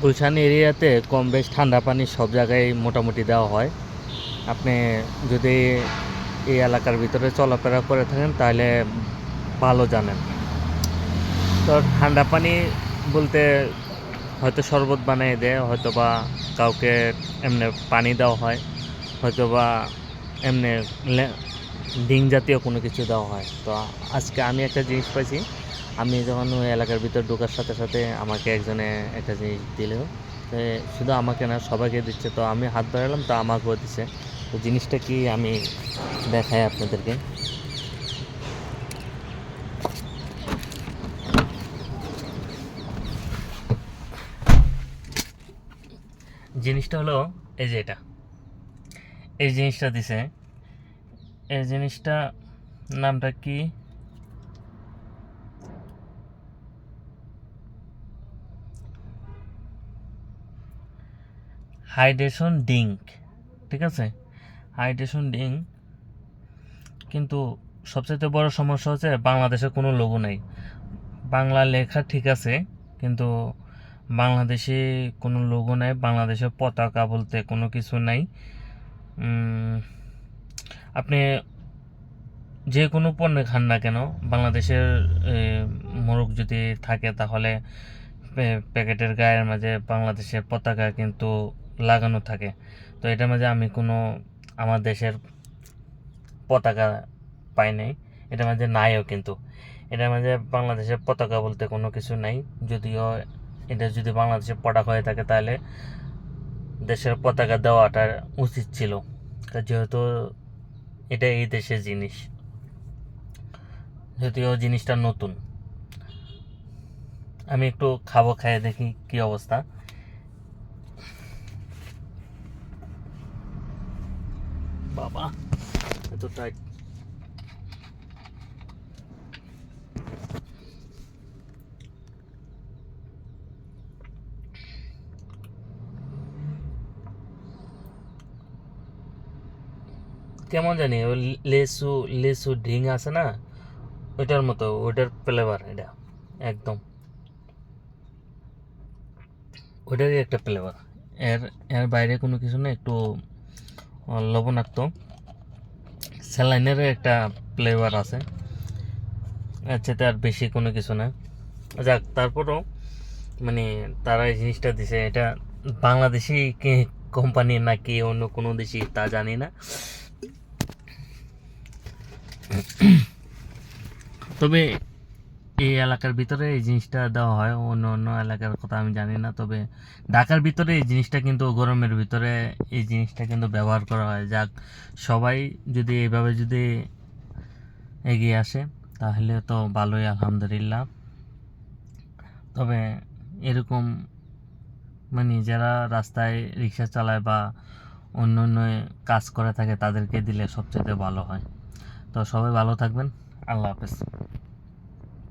গুলশান এরিয়াতে কম বেশ ঠান্ডা পানি সব জায়গায় মোটামুটি দেওয়া হয়। আপনি যদি এই এলাকার ভিতরে চলাফেরা করে থাকেন, তাহলে ভালো জানেন। তো ঠান্ডা পানি বলতে হয়তো শরবত বানিয়ে দেয় হয়তো বা কাউকে এমনি পানি দেওয়া হয় হয়তো বা এমনি ডিং জাতীয় কোনো কিছু দেওয়া হয়। তো আজকে আমি একটা জিনিস পাইছি আমি যখন ওই এলাকার ভিতর ঢোকার সাথে সাথে আমাকে একজনে একটা জিনিস দিল শুধু আমাকে না, সবাইকে দিচ্ছে। তো আমি হাত বাড়ালাম, তো আমাকেও দিচ্ছে। তো জিনিসটা কি আমি দেখাই আপনাদেরকে? জিনিসটা হলো এই যে এটা। এই জিনিসটা দিছে। এই জিনিসটা নামটা কি? হাইড্রেশন ডিঙ্ক, ঠিক আছে? হাইড্রেশন ডিঙ্ক কিন্তু সবচেয়ে বড় সমস্যা হচ্ছে বাংলাদেশে কোনো লোগো নেই। বাংলা লেখা ঠিক আছে, কিন্তু বাংলাদেশে কোনো লোগো নাই বাংলাদেশের পতাকা বলতে কোনো কিছু নাই। আপনি যে কোনো পণ্য খান না কেন, বাংলাদেশের মোরগ যদি থাকে তাহলে প্যাকেটের গায়ের মাঝে বাংলাদেশের পতাকা কিন্তু লাগানো থাকে। তো এটার মাঝে আমি কোনো আমার দেশের পতাকা পাই নাই। এটার মাঝে নাইও কিন্তু। এটার মাঝে বাংলাদেশের পতাকা বলতে কোনো কিছু নাই। যদিও এটা যদি বাংলাদেশের পতাকা হয়ে থাকে তাহলে দেশের পতাকা দেওয়াটা উচিত ছিল। যেহেতু এটা এই দেশের জিনিস। যদিও জিনিসটা নতুন। আমি একটু খাব, খাইয়ে দেখি কি অবস্থা। বাবা, এত টাইট কেমন জানি, ওই লেসু লেসু ঢিং আছে না, ওইটার মতো, ওইটার ফ্লেভার এটা, একদম। ওইটারই একটা ফ্লেভার এর এর বাইরে কোনো কিছু না, একটু লবণাক্ত। স্যালাইনের একটা ফ্লেভার আছে। চাইতে আর বেশি কোনো কিছু না। যাক, তারপরও মানে তারা এই জিনিসটা দিছে। এটা বাংলাদেশি কোম্পানি নাকি অন্য কোনো দেশি তা জানি না। তবে এই এলাকার ভিতরে এই জিনিসটা দেওয়া হয়, অন্য অন্য এলাকার কথা আমি জানি না, তবে ঢাকার ভিতরে এই জিনিসটা কিন্তু গরমের ভিতরে এই জিনিসটা কিন্তু ব্যবহার করা হয়। যাক, সবাই যদি এইভাবে যদি এগিয়ে আসে, তাহলে তো ভালোই, আলহামদুলিল্লাহ। তবে এরকম মানে যারা রাস্তায় রিক্সা চালায় বা অন্য অন্য কাজ করে থাকে, তাদেরকে দিলে সবচেয়ে ভালো হয়। তো সবাই ভালো থাকবেন, আল্লাহ হাফেজ।